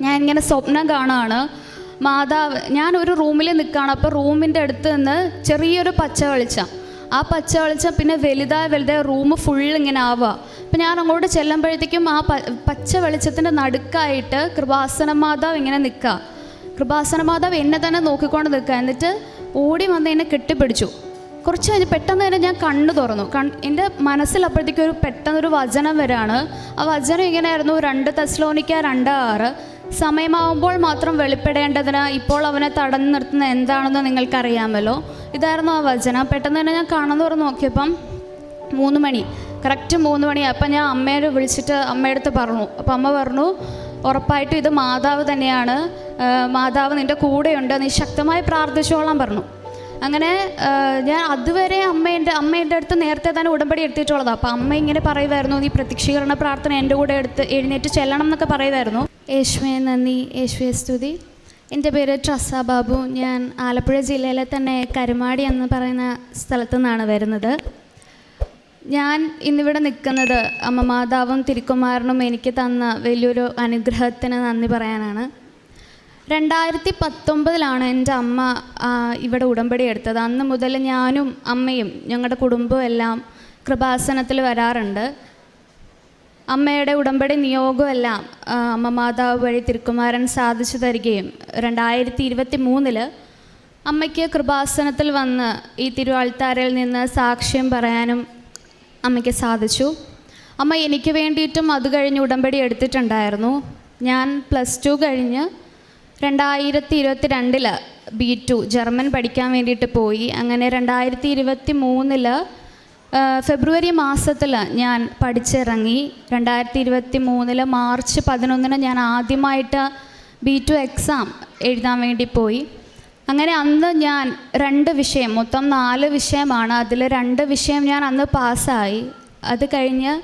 ഞാൻ ഇങ്ങനെ സ്വപ്നം കാണുകയാണ് മാതാവ് ഞാൻ ഒരു റൂമിൽ നിൽക്കുകയാണ് അപ്പോൾ റൂമിന്റെ അടുത്ത് നിന്ന് ചെറിയൊരു പച്ച വെളിച്ചം. ആ പച്ച വെളിച്ചം പിന്നെ വലുതായ വലുതായ റൂം ഫുൾ ഇങ്ങനെ ആവുക അപ്പം ഞാൻ അങ്ങോട്ട് ചെല്ലുമ്പോഴത്തേക്കും ആ പച്ച വെളിച്ചത്തിന്റെ നടുക്കായിട്ട് കൃപാസന മാതാവ് ഇങ്ങനെ നിൽക്കുക കൃപാസന മാതാവ് എന്നെ തന്നെ നോക്കിക്കൊണ്ട് നിൽക്കുക എന്നിട്ട് ഓടി വന്ന് എന്നെ കെട്ടിപ്പിടിച്ചു. കുറച്ച് കഴിഞ്ഞ് പെട്ടെന്ന് തന്നെ ഞാൻ കണ്ണ് തുറന്നു. കൺ എന്റെ മനസ്സിൽ അപ്പോഴത്തേക്കും ഒരു പെട്ടെന്നൊരു വചനം വരാണ്. ആ വചനം ഇങ്ങനെയായിരുന്നു. രണ്ട് തസ്ലോണിക്ക രണ്ട് ആറ്. സമയമാവുമ്പോൾ മാത്രം വെളിപ്പെടേണ്ടതിന് ഇപ്പോൾ അവനെ തടഞ്ഞു നിർത്തുന്ന എന്താണെന്ന് നിങ്ങൾക്കറിയാമല്ലോ. ഇതായിരുന്നു ആ വചനം. പെട്ടെന്ന് തന്നെ ഞാൻ കാണുന്ന പറഞ്ഞ് നോക്കിയപ്പം മൂന്ന് മണി. കറക്റ്റ് മൂന്ന് മണി. അപ്പം ഞാൻ അമ്മേനെ വിളിച്ചിട്ട് അമ്മയുടെ അടുത്ത് പറഞ്ഞു. അപ്പം അമ്മ പറഞ്ഞു ഉറപ്പായിട്ടും ഇത് മാതാവ് തന്നെയാണ്. മാതാവ് നിന്റെ കൂടെയുണ്ട്. നീ ശക്തമായി പ്രാർത്ഥിച്ചോളാം പറഞ്ഞു. അങ്ങനെ ഞാൻ അതുവരെ അമ്മ എന്റെ അമ്മ എന്റെ അടുത്ത് നേരത്തെ തന്നെ ഉടമ്പടി എടുത്തിട്ടുള്ളതാണ് അപ്പം അമ്മ ഇങ്ങനെ പറയുമായിരുന്നു നീ പ്രതീക്ഷീകരണ പ്രാർത്ഥന എന്റെ കൂടെ എടുത്ത് എഴുന്നേറ്റ് ചെല്ലണം എന്നൊക്കെ പറയുമായിരുന്നു. യേശുവെ നന്ദി. യേശുവെ സ്തുതി. എന്റെ പേര് ട്രസ ബാബു. ഞാൻ ആലപ്പുഴ ജില്ലയിലെ തന്നെ കരുമാടി എന്ന് പറയുന്ന സ്ഥലത്തു നിന്നാണ് വരുന്നത്. ഞാൻ ഇന്നിവിടെ നിൽക്കുന്നത് അമ്മ മാതാവും തിരുക്കുമാരനും എനിക്ക് തന്ന വലിയൊരു അനുഗ്രഹത്തിന് നന്ദി പറയാനാണ്. രണ്ടായിരത്തി പത്തൊമ്പതിലാണ് എന്റെ അമ്മ ഇവിടെ ഉടമ്പടി എടുത്തത്. അന്ന് മുതൽ ഞാനും അമ്മയും ഞങ്ങളുടെ കുടുംബവും എല്ലാം കൃപാസനത്തിൽ വരാറുണ്ട്. അമ്മയുടെ ഉടമ്പടി നിയോഗമെല്ലാം അമ്മ മാതാവ് വഴി തിരുക്കുമാരൻ സാധിച്ചു തരികയും രണ്ടായിരത്തി ഇരുപത്തി മൂന്നിൽ അമ്മയ്ക്ക് കൃപാസനത്തിൽ വന്ന് ഈ തിരുവാൾത്താരയിൽ നിന്ന് സാക്ഷ്യം പറയാനും അമ്മയ്ക്ക് സാധിച്ചു. അമ്മ എനിക്ക് വേണ്ടിയിട്ടും അത് കഴിഞ്ഞ് ഉടമ്പടി എടുത്തിട്ടുണ്ടായിരുന്നു. ഞാൻ പ്ലസ് ടു കഴിഞ്ഞ് രണ്ടായിരത്തി ഇരുപത്തി രണ്ടിൽ ബി ടു ജർമ്മൻ പഠിക്കാൻ വേണ്ടിയിട്ട് പോയി. അങ്ങനെ രണ്ടായിരത്തി ഇരുപത്തി മൂന്നിൽ ഫെബ്രുവരി മാസത്തിൽ ഞാൻ പഠിച്ചിറങ്ങി. രണ്ടായിരത്തി ഇരുപത്തി മൂന്നിൽ മാർച്ച് പതിനൊന്നിന് ഞാൻ ആദ്യമായിട്ട് ബി ടു എക്സാം എഴുതാൻ വേണ്ടി പോയി. അങ്ങനെ അന്ന് ഞാൻ രണ്ട് വിഷയം മൊത്തം നാല് വിഷയമാണ്. അതിൽ രണ്ട് വിഷയം ഞാൻ അന്ന് പാസ്സായി. അത് കഴിഞ്ഞ്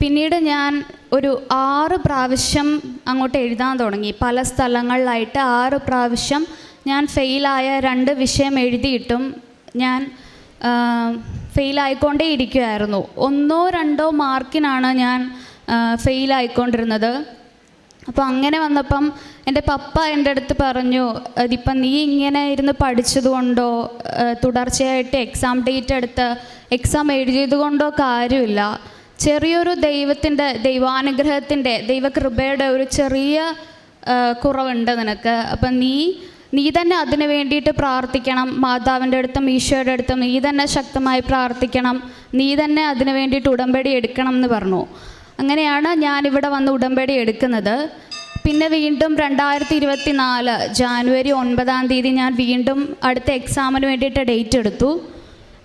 പിന്നീട് ഞാൻ ഒരു ആറ് പ്രാവശ്യം അങ്ങോട്ട് എഴുതാൻ തുടങ്ങി. പല സ്ഥലങ്ങളിലായിട്ട് ആറ് പ്രാവശ്യം ഞാൻ ഫെയിലായ രണ്ട് വിഷയം എഴുതിയിട്ടും ഞാൻ ഫെയിലായിക്കൊണ്ടേ ഇരിക്കുമായിരുന്നു ഒന്നോ രണ്ടോ മാർക്കിനാണ് ഞാൻ ഫെയിലായിക്കൊണ്ടിരുന്നത്. അപ്പോൾ അങ്ങനെ വന്നപ്പം എന്റെ പപ്പ എന്റെ അടുത്ത് പറഞ്ഞു ഇതിപ്പം നീ ഇങ്ങനെ ഇരുന്ന് പഠിച്ചതുകൊണ്ടോ തുടർച്ചയായിട്ട് എക്സാം ഡേറ്റ് എടുത്ത് എക്സാം എഴുതിയതുകൊണ്ടോ കാര്യമില്ല. ചെറിയൊരു ദൈവത്തിന്റെ ദൈവാനുഗ്രഹത്തിന്റെ ദൈവകൃപയുടെ ഒരു ചെറിയ കുറവുണ്ട് നിനക്ക്. അപ്പം നീ നീ തന്നെ അതിന് വേണ്ടിയിട്ട് പ്രാർത്ഥിക്കണം. മാതാവിന്റെ അടുത്തും ഈശോയുടെ അടുത്തും നീ തന്നെ ശക്തമായി പ്രാർത്ഥിക്കണം. നീ തന്നെ അതിന് വേണ്ടിയിട്ട് ഉടമ്പടി എടുക്കണം എന്ന് പറഞ്ഞു. അങ്ങനെയാണ് ഞാനിവിടെ വന്ന് ഉടമ്പടി എടുക്കുന്നത്. പിന്നെ വീണ്ടും രണ്ടായിരത്തി ഇരുപത്തി നാല് ജാനുവരി ഒൻപതാം തീയതി ഞാൻ വീണ്ടും അടുത്ത എക്സാമിന് വേണ്ടിയിട്ട് ഡേറ്റ് എടുത്തു.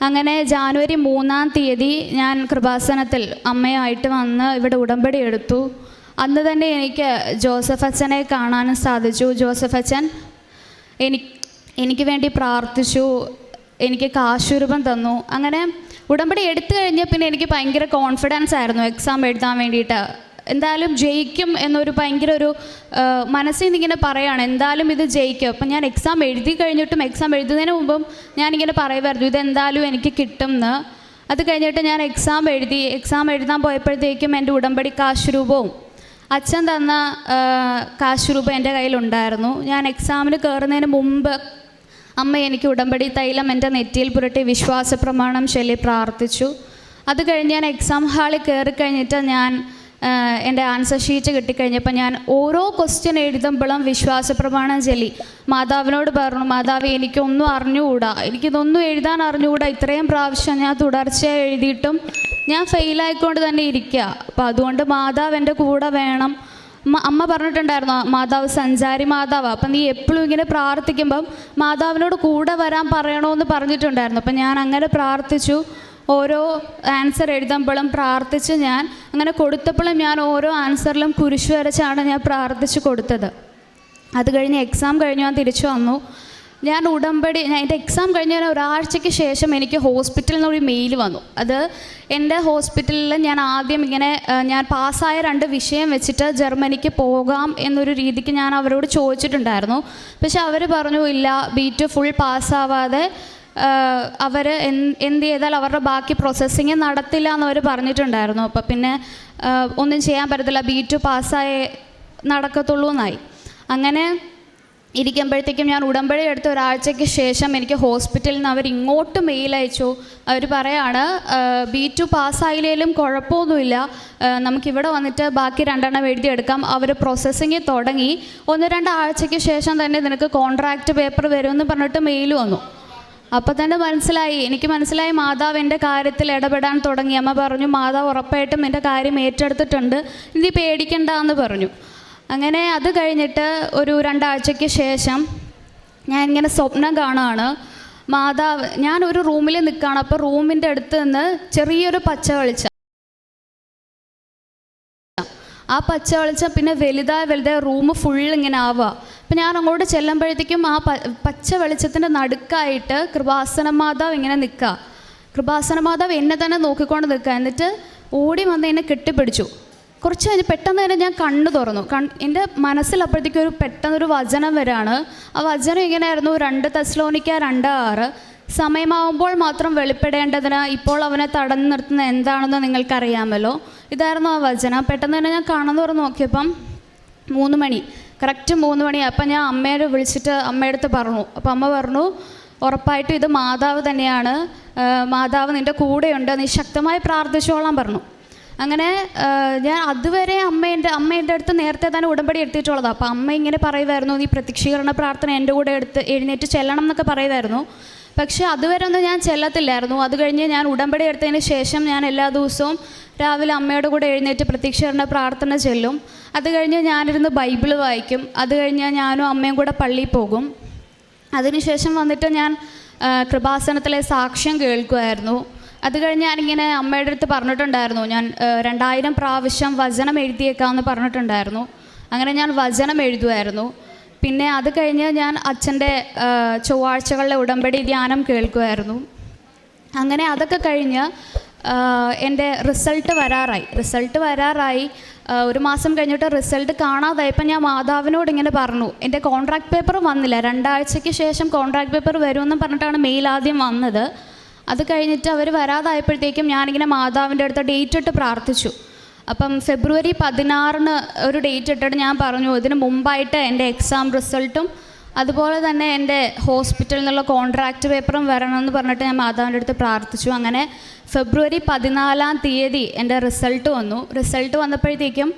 അങ്ങനെ ജാനുവരി മൂന്നാം തീയതി ഞാൻ കൃപാസനത്തിൽ അമ്മയായിട്ട് വന്ന് ഇവിടെ ഉടമ്പടി എടുത്തു. അന്ന് തന്നെ എനിക്ക് ജോസഫ് അച്ഛനെ കാണാനും സാധിച്ചു. ജോസഫ് അച്ഛൻ എനിക്ക് എനിക്ക് വേണ്ടി പ്രാർത്ഥിച്ചു എനിക്ക് കാശുരൂപം തന്നു. അങ്ങനെ ഉടമ്പടി എടുത്തു കഴിഞ്ഞ പിന്നെ എനിക്ക് ഭയങ്കര കോൺഫിഡൻസ് ആയിരുന്നു എക്സാം എഴുതാൻ വേണ്ടിയിട്ട്. എന്തായാലും ജയിക്കും എന്നൊരു ഭയങ്കര ഒരു മനസ്സിൽ നിന്ന് ഇങ്ങനെ പറയുകയാണ് എന്തായാലും ഇത് ജയിക്കും. അപ്പം ഞാൻ എക്സാം എഴുതി കഴിഞ്ഞിട്ടും എക്സാം എഴുതുന്നതിന് മുമ്പും ഞാനിങ്ങനെ പറയുമായിരുന്നു ഇതെന്തായാലും എനിക്ക് കിട്ടും എന്ന് അത് കഴിഞ്ഞിട്ട് ഞാൻ എക്സാം എഴുതി എക്സാം എഴുതാൻ പോയപ്പോഴത്തേക്കും എന്റെ ഉടമ്പടി കാശ് രൂപവും അച്ഛൻ തന്ന കാശ് രൂപ എന്റെ കയ്യിലുണ്ടായിരുന്നു. ഞാൻ എക്സാമിന് കയറുന്നതിന് മുമ്പ് അമ്മ എനിക്ക് ഉടമ്പടി തൈലം എന്റെ നെറ്റിയിൽ പുരട്ടി വിശ്വാസ പ്രമാണം ചൊല്ലി പ്രാർത്ഥിച്ചു. അത് കഴിഞ്ഞ് ഞാൻ എക്സാം ഹാളിൽ കയറി കഴിഞ്ഞിട്ട് ഞാൻ എന്റെ ആൻസർ ഷീറ്റ് കിട്ടിക്കഴിഞ്ഞപ്പോൾ ഞാൻ ഓരോ ക്വസ്റ്റ്യൻ എഴുതുമ്പോഴും വിശ്വാസ പ്രമാണം ചൊല്ലി. മാതാവിനോട് പറഞ്ഞു മാതാവ് എനിക്കൊന്നും അറിഞ്ഞുകൂടാ. എനിക്കിതൊന്നും എഴുതാൻ അറിഞ്ഞുകൂടാ. ഇത്രയും പ്രാവശ്യം ഞാൻ തുടർച്ചയായി എഴുതിയിട്ടും ഞാൻ ഫെയിലായിക്കൊണ്ട് തന്നെ ഇരിക്കുക അപ്പോൾ അതുകൊണ്ട് മാതാവ് എന്റെ കൂടെ വേണം. അമ്മ പറഞ്ഞിട്ടുണ്ടായിരുന്നു മാതാവ് സഞ്ചാരി മാതാവ്. അപ്പം നീ എപ്പോഴും ഇങ്ങനെ പ്രാർത്ഥിക്കുമ്പം മാതാവിനോട് കൂടെ വരാൻ പറയണമെന്ന് പറഞ്ഞിട്ടുണ്ടായിരുന്നു. അപ്പം ഞാൻ അങ്ങനെ പ്രാർത്ഥിച്ചു. ഓരോ ആൻസർ എഴുതുമ്പോഴും പ്രാർത്ഥിച്ച് ഞാൻ അങ്ങനെ കൊടുത്തപ്പോഴും ഞാൻ ഓരോ ആൻസറിലും കുരിശ് വരച്ചാണ് ഞാൻ പ്രാർത്ഥിച്ച് കൊടുത്തത്. അത് കഴിഞ്ഞ് എക്സാം കഴിഞ്ഞ് ഞാൻ തിരിച്ചു വന്നു. ഞാൻ ഉടമ്പടി ഞാൻ എന്റെ എക്സാം കഴിഞ്ഞ ഒരു ഒരാഴ്ചയ്ക്ക് ശേഷം എനിക്ക് ഹോസ്പിറ്റലിൽ നിന്ന് ഒരു മെയിൽ വന്നു. അത് എന്റെ ഹോസ്പിറ്റലിൽ ഞാൻ ആദ്യം ഇങ്ങനെ ഞാൻ പാസ്സായ രണ്ട് വിഷയം വെച്ചിട്ട് ജർമ്മനിക്ക് പോകാം എന്നൊരു രീതിക്ക് ഞാൻ അവരോട് ചോദിച്ചിട്ടുണ്ടായിരുന്നു. പക്ഷെ അവർ പറഞ്ഞു ഇല്ല ബി ടു ഫുൾ പാസ്സാവാതെ അവർ എന്ത് ചെയ്താൽ അവരുടെ ബാക്കി പ്രോസസ്സിങ് നടത്തില്ല എന്ന് അവർ പറഞ്ഞിട്ടുണ്ടായിരുന്നു. അപ്പോൾ പിന്നെ ഒന്നും ചെയ്യാൻ പറ്റത്തില്ല. ബി ടു പാസ്സായേ നടക്കത്തുള്ളൂ എന്നായി അങ്ങനെ ഇരിക്കുമ്പോഴത്തേക്കും ഞാൻ ഉടമ്പടി എടുത്ത ഒരാഴ്ചയ്ക്ക് ശേഷം എനിക്ക് ഹോസ്പിറ്റലിൽ നിന്ന് അവർ ഇങ്ങോട്ട് മെയിൽ അയച്ചു. അവർ പറയാണ് ബി ടു പാസ്സായില്ലേലും കുഴപ്പമൊന്നുമില്ല. നമുക്കിവിടെ വന്നിട്ട് ബാക്കി രണ്ടെണ്ണം എഴുതിയെടുക്കാം. അവർ പ്രോസസ്സിങ് തുടങ്ങി. ഒന്ന് രണ്ട് ആഴ്ചയ്ക്ക് ശേഷം തന്നെ നിനക്ക് കോൺട്രാക്റ്റ് പേപ്പർ വരുമെന്ന് പറഞ്ഞിട്ട് മെയിൽ വന്നു. അപ്പോൾ തന്നെ മനസ്സിലായി. എനിക്ക് മനസ്സിലായി മാതാവ് എന്റെ കാര്യത്തിൽ ഇടപെടാൻ തുടങ്ങി. അമ്മ പറഞ്ഞു മാതാവ് ഉറപ്പായിട്ടും എന്റെ കാര്യം ഏറ്റെടുത്തിട്ടുണ്ട്. ഇനി പേടിക്കണ്ട എന്ന് പറഞ്ഞു. അങ്ങനെ അത് കഴിഞ്ഞിട്ട് ഒരു രണ്ടാഴ്ചയ്ക്ക് ശേഷം ഞാൻ ഇങ്ങനെ സ്വപ്നം കാണുകയാണ് മാതാവ് ഞാൻ ഒരു റൂമിൽ നിൽക്കുകയാണ്. അപ്പോൾ റൂമിന്റെ അടുത്ത് നിന്ന് ചെറിയൊരു പച്ച വെളിച്ചം. ആ പച്ച വെളിച്ചം പിന്നെ വലുതായി വലുതായി റൂം ഫുൾ ഇങ്ങനെ ആവുക. അപ്പം ഞാൻ അങ്ങോട്ട് ചെല്ലുമ്പോഴത്തേക്കും ആ പച്ച വെളിച്ചത്തിന്റെ നടുക്കായിട്ട് കൃപാസന മാതാവ് ഇങ്ങനെ നിൽക്കുക കൃപാസന മാതാവ് എന്നെ തന്നെ നോക്കിക്കൊണ്ട് നിൽക്കുക എന്നിട്ട് ഓടി വന്ന് എന്നെ കെട്ടിപ്പിടിച്ചു. കുറച്ച് കഴിഞ്ഞ് പെട്ടെന്ന് തന്നെ ഞാൻ കണ്ണു തുറന്നു. കൺ എന്റെ മനസ്സിൽ അപ്പോഴത്തേക്കും ഒരു പെട്ടെന്നൊരു വചനം വരാണ്. ആ വചനം ഇങ്ങനെയായിരുന്നു രണ്ട് തസ്ലോണിക്ക രണ്ട് ആറ്. സമയമാവുമ്പോൾ മാത്രം വെളിപ്പെടേണ്ടതിന് ഇപ്പോൾ അവനെ തടഞ്ഞു നിർത്തുന്ന എന്താണെന്ന് നിങ്ങൾക്കറിയാമല്ലോ. ഇതായിരുന്നു ആ വചനം. പെട്ടെന്ന് തന്നെ ഞാൻ കണ്ണു തുറന്ന് നോക്കിയപ്പം മൂന്ന് മണി. കറക്റ്റ് മൂന്ന് മണി അപ്പം ഞാൻ അമ്മയെ വിളിച്ചിട്ട് അമ്മയടുത്ത് പറഞ്ഞു. അപ്പം അമ്മ പറഞ്ഞു ഉറപ്പായിട്ടും ഇത് മാതാവ് തന്നെയാണ്. മാതാവ് നിന്റെ കൂടെയുണ്ട്. നീ ശക്തമായി പ്രാർത്ഥിച്ചോളാൻ പറഞ്ഞു. അങ്ങനെ ഞാൻ അതുവരെ അമ്മ എന്റെ അമ്മ എന്റെ അടുത്ത് നേരത്തെ തന്നെ ഉടമ്പടി എടുത്തിട്ടുള്ളതാണ് അപ്പോൾ അമ്മ ഇങ്ങനെ പറയുമായിരുന്നു നീ പ്രത്യക്ഷീകരണ പ്രാർത്ഥന എന്റെ കൂടെ എടുത്ത് എഴുന്നേറ്റ് ചെല്ലണം എന്നൊക്കെ പറയുമായിരുന്നു പക്ഷേ അതുവരെ ഒന്നും ഞാൻ ചെല്ലത്തില്ലായിരുന്നു. അത് കഴിഞ്ഞ് ഞാൻ ഉടമ്പടി എടുത്തതിന് ശേഷം ഞാൻ എല്ലാ ദിവസവും രാവിലെ അമ്മയുടെ കൂടെ എഴുന്നേറ്റ് പ്രത്യക്ഷീകരണ പ്രാർത്ഥന ചെല്ലും. അത് കഴിഞ്ഞ് ഞാനിരുന്ന് ബൈബിൾ വായിക്കും. അത് കഴിഞ്ഞ് ഞാനും അമ്മയും കൂടെ പള്ളിയിൽ പോകും. അതിനുശേഷം വന്നിട്ട് ഞാൻ കൃപാസനത്തിലെ സാക്ഷ്യം കേൾക്കുമായിരുന്നു അത് കഴിഞ്ഞ് ഞാനിങ്ങനെ അമ്മയുടെ അടുത്ത് പറഞ്ഞിട്ടുണ്ടായിരുന്നു. ഞാൻ രണ്ടായിരം പ്രാവശ്യം വചനം എഴുതിയേക്കാമെന്ന് പറഞ്ഞിട്ടുണ്ടായിരുന്നു. അങ്ങനെ ഞാൻ വചനം എഴുതുമായിരുന്നു പിന്നെ അത് കഴിഞ്ഞ് ഞാൻ അച്ഛന്റെ ചൊവ്വാഴ്ചകളിലെ ഉടമ്പടി ധ്യാനം കേൾക്കുമായിരുന്നു അങ്ങനെ അതൊക്കെ കഴിഞ്ഞ് എന്റെ റിസൾട്ട് വരാറായി. റിസൾട്ട് വരാറായി. ഒരു മാസം കഴിഞ്ഞിട്ട് റിസൾട്ട് കാണാതായപ്പോൾ ഞാൻ മാതാവിനോട് ഇങ്ങനെ പറഞ്ഞു എന്റെ കോൺട്രാക്ട് പേപ്പർ വന്നില്ല രണ്ടാഴ്ചയ്ക്ക് ശേഷം കോൺട്രാക്ട് പേപ്പർ വരുമെന്ന് പറഞ്ഞിട്ടാണ് മെയിൽ ആദ്യം വന്നത്. അത് കഴിഞ്ഞിട്ട് അവർ വരാതായപ്പോഴത്തേക്കും ഞാനിങ്ങനെ മാതാവിന്റെ അടുത്ത് ഡേറ്റ് ഇട്ട് പ്രാർത്ഥിച്ചു. അപ്പം ഫെബ്രുവരി പതിനാറിന് ഒരു ഡേറ്റ് ഇട്ടിട്ട് ഞാൻ പറഞ്ഞു ഇതിന് മുമ്പായിട്ട് എന്റെ എക്സാം റിസൾട്ടും അതുപോലെ തന്നെ എന്റെ ഹോസ്പിറ്റലിൽ നിന്നുള്ള കോൺട്രാക്റ്റ് പേപ്പറും വരണമെന്ന് പറഞ്ഞിട്ട് ഞാൻ മാതാവിന്റെ അടുത്ത് പ്രാർത്ഥിച്ചു. അങ്ങനെ ഫെബ്രുവരി പതിനാലാം തീയതി എന്റെ റിസൾട്ട് വന്നു. റിസൾട്ട് വന്നപ്പോഴത്തേക്കും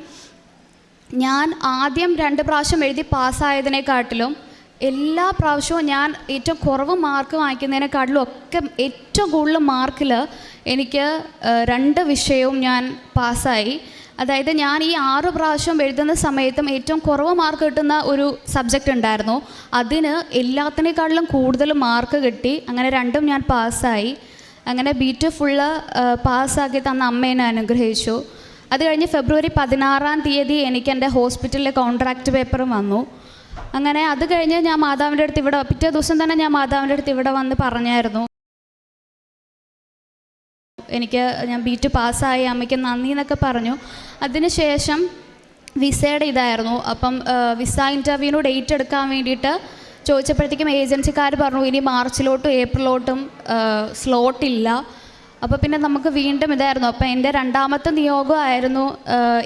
ഞാൻ ആദ്യം രണ്ട് പ്രാവശ്യം എഴുതി പാസ്സായതിനെക്കാട്ടിലും എല്ലാ പ്രാവശ്യവും ഞാൻ ഏറ്റവും കുറവ് മാർക്ക് വാങ്ങിക്കുന്നതിനെക്കാട്ടിലും ഒക്കെ ഏറ്റവും കൂടുതൽ മാർക്കിൽ എനിക്ക് രണ്ട് വിഷയവും ഞാൻ പാസ്സായി. അതായത് ഞാൻ ഈ ആറ് പ്രാവശ്യം എഴുതുന്ന സമയത്തും ഏറ്റവും കുറവ് മാർക്ക് കിട്ടുന്ന ഒരു സബ്ജക്റ്റ് ഉണ്ടായിരുന്നു. അതിന് എല്ലാത്തിനേക്കാളിലും കൂടുതൽ മാർക്ക് കിട്ടി. അങ്ങനെ രണ്ടും ഞാൻ പാസ്സായി. അങ്ങനെ ബി ടു ഫുള്ള് പാസ്സാക്കി തന്ന അമ്മേനെ അനുഗ്രഹിച്ചു. അത് കഴിഞ്ഞ് ഫെബ്രുവരി പതിനാറാം തീയതി എനിക്ക് എന്റെ ഹോസ്പിറ്റലിലെ കോൺട്രാക്റ്റ് പേപ്പറും വന്നു. അങ്ങനെ അത് കഴിഞ്ഞ് ഞാൻ മാതാവിന്റെ അടുത്ത് ഇവിടെ പിറ്റേ ദിവസം തന്നെ ഞാൻ മാതാവിന്റെ അടുത്ത് ഇവിടെ വന്ന് പറഞ്ഞായിരുന്നു. എനിക്ക് ഞാൻ ബി ടു പാസ്സായി അമ്മയ്ക്ക് നന്ദി എന്നൊക്കെ പറഞ്ഞു. അതിനുശേഷം വിസയുടെ ഇതായിരുന്നു. അപ്പം വിസ ഇന്റർവ്യൂവിന് ഡേറ്റ് എടുക്കാൻ വേണ്ടിയിട്ട് ചോദിച്ചപ്പോഴത്തേക്കും ഏജൻസിക്കാർ പറഞ്ഞു ഇനി മാർച്ചിലോട്ടും ഏപ്രിലോട്ടും സ്ലോട്ട് ഇല്ല. അപ്പോൾ പിന്നെ നമുക്ക് വീണ്ടും ഇതായിരുന്നു. അപ്പോൾ എന്റെ രണ്ടാമത്തെ നിയോഗമായിരുന്നു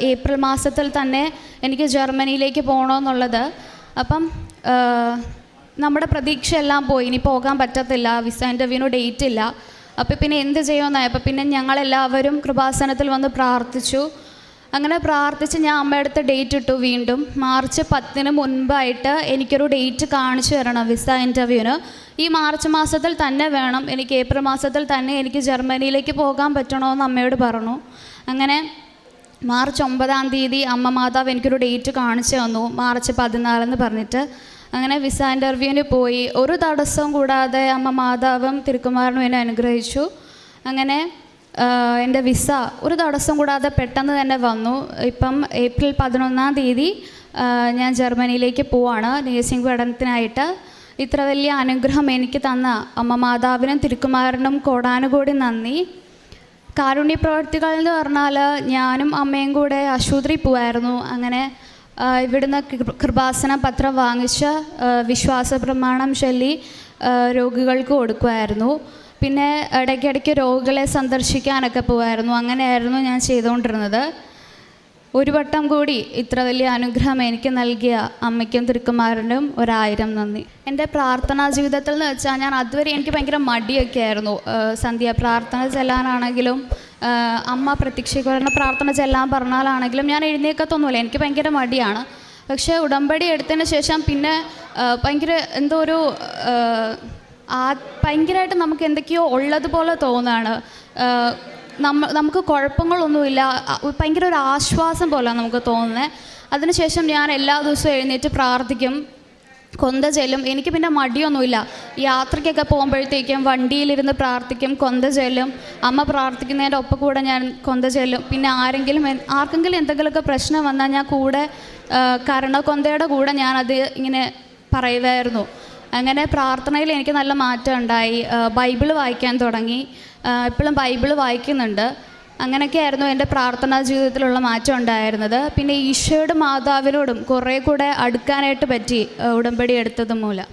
ഏപ്രിൽ മാസത്തിൽ തന്നെ എനിക്ക് ജർമ്മനിയിലേക്ക് പോകണമെന്നുള്ളത്. അപ്പം നമ്മുടെ പ്രതീക്ഷയെല്ലാം പോയി. ഇനി പോകാൻ പറ്റത്തില്ല വിസ ഇന്റർവ്യൂവിന് ഡേറ്റ് ഇല്ല. അപ്പോൾ പിന്നെ എന്ത് ചെയ്യുമെന്നായി അപ്പോൾ പിന്നെ ഞങ്ങളെല്ലാവരും കൃപാസനത്തിൽ വന്ന് പ്രാർത്ഥിച്ചു. അങ്ങനെ പ്രാർത്ഥിച്ച് ഞാൻ അമ്മയടുത്ത് ഡേറ്റ് ഇട്ടു വീണ്ടും. മാർച്ച് പത്തിന് മുൻപായിട്ട് എനിക്കൊരു ഡേറ്റ് കാണിച്ചു തരണം വിസ ഇന്റർവ്യൂവിന് ഈ മാർച്ച് മാസത്തിൽ തന്നെ വേണം. എനിക്ക് ഏപ്രിൽ മാസത്തിൽ തന്നെ എനിക്ക് ജർമ്മനിയിലേക്ക് പോകാൻ പറ്റണമെന്ന് അമ്മയോട് പറഞ്ഞു. അങ്ങനെ മാർച്ച് ഒമ്പതാം തീയതി അമ്മ മാതാവ് എനിക്കൊരു ഡേറ്റ് കാണിച്ചു തന്നു. മാർച്ച് പതിനാലെന്ന് പറഞ്ഞിട്ട്. അങ്ങനെ വിസ ഇന്റർവ്യൂവിന് പോയി. ഒരു തടസ്സവും കൂടാതെ അമ്മ മാതാവും തിരുക്കുമാരനും എന്നെ അനുഗ്രഹിച്ചു. അങ്ങനെ എന്റെ വിസ ഒരു തടസ്സം കൂടാതെ പെട്ടെന്ന് തന്നെ വന്നു. ഇപ്പം ഏപ്രിൽ പതിനൊന്നാം തീയതി ഞാൻ ജർമ്മനിയിലേക്ക് പോവാണ്. നേഴ്സിംഗ് പഠനത്തിനായിട്ട്. ഇത്ര വലിയ അനുഗ്രഹം എനിക്ക് തന്ന അമ്മ മാതാവിനും തിരുക്കുമാരനും കോടാനുകൂടി നന്ദി. കാരുണ്യ പ്രവർത്തികൾ എന്ന് പറഞ്ഞാൽ ഞാനും അമ്മയും കൂടെ ആശുപത്രി പോവായിരുന്നു. അങ്ങനെ ഇവിടുന്ന് കൃപാസന പത്രം വാങ്ങിച്ച് വിശ്വാസ പ്രമാണം ചൊല്ലി രോഗികൾക്ക് കൊടുക്കുമായിരുന്നു പിന്നെ ഇടയ്ക്കിടയ്ക്ക് രോഗികളെ സന്ദർശിക്കാനൊക്കെ പോവായിരുന്നു. അങ്ങനെയായിരുന്നു ഞാൻ ചെയ്തുകൊണ്ടിരുന്നത്. ഒരു വട്ടം കൂടി ഇത്ര വലിയ അനുഗ്രഹം എനിക്ക് നൽകിയ അമ്മയ്ക്കും തിരുക്കുമാരനും ഒരായിരം നന്ദി. എന്റെ പ്രാർത്ഥനാ ജീവിതത്തിൽ എന്ന് വെച്ചാൽ ഞാൻ അതുവരെ എനിക്ക് ഭയങ്കര മടിയൊക്കെ ആയിരുന്നു. സന്ധ്യ പ്രാർത്ഥന ചെല്ലാനാണെങ്കിലും അമ്മ പ്രത്യക്ഷീകരണ പ്രാർത്ഥന ചെല്ലാൻ പറഞ്ഞാലാണെങ്കിലും ഞാൻ എഴുന്നേക്കത്തൊന്നുമില്ല എനിക്ക് ഭയങ്കര മടിയാണ്. പക്ഷേ ഉടമ്പടി എടുത്തതിന് ശേഷം പിന്നെ ഭയങ്കര എന്തോ ഒരു ആ ഭയങ്കരമായിട്ട് നമുക്ക് എന്തൊക്കെയോ ഉള്ളതുപോലെ തോന്നുകയാണ് നമ്മ നമുക്ക് കുഴപ്പങ്ങളൊന്നുമില്ല. ഭയങ്കര ഒരു ആശ്വാസം പോലെയാണ് നമുക്ക് തോന്നുന്നത്. അതിനുശേഷം ഞാൻ എല്ലാ ദിവസവും എഴുന്നേറ്റ് പ്രാർത്ഥിക്കും. കൊന്ത എനിക്ക് പിന്നെ മടിയൊന്നുമില്ല. യാത്രയ്ക്കൊക്കെ പോകുമ്പോഴത്തേക്കും വണ്ടിയിലിരുന്ന് പ്രാർത്ഥിക്കും കൊന്ത അമ്മ പ്രാർത്ഥിക്കുന്നതിന്റെ ഒപ്പം കൂടെ ഞാൻ കൊന്ത പിന്നെ ആരെങ്കിലും ആർക്കെങ്കിലും എന്തെങ്കിലുമൊക്കെ പ്രശ്നം വന്നാൽ ഞാൻ കൂടെ കരുണക്കൊന്തയുടെ കൂടെ ഞാനത് ഇങ്ങനെ പറയുമായിരുന്നു അങ്ങനെ പ്രാർത്ഥനയിൽ എനിക്ക് നല്ല മാറ്റം ഉണ്ടായി. ബൈബിൾ വായിക്കാൻ തുടങ്ങി. ഇപ്പോഴും ബൈബിൾ വായിക്കുന്നുണ്ട്. അങ്ങനെയൊക്കെയായിരുന്നു എന്റെ പ്രാർത്ഥനാ ജീവിതത്തിലുള്ള മാറ്റം ഉണ്ടായിരുന്നത്. പിന്നെ ഈശോയുടെ മാതാവിനോടും കുറേ കൂടെ അടുക്കാനായിട്ട് പറ്റി ഉടമ്പടി എടുത്തത് മൂലം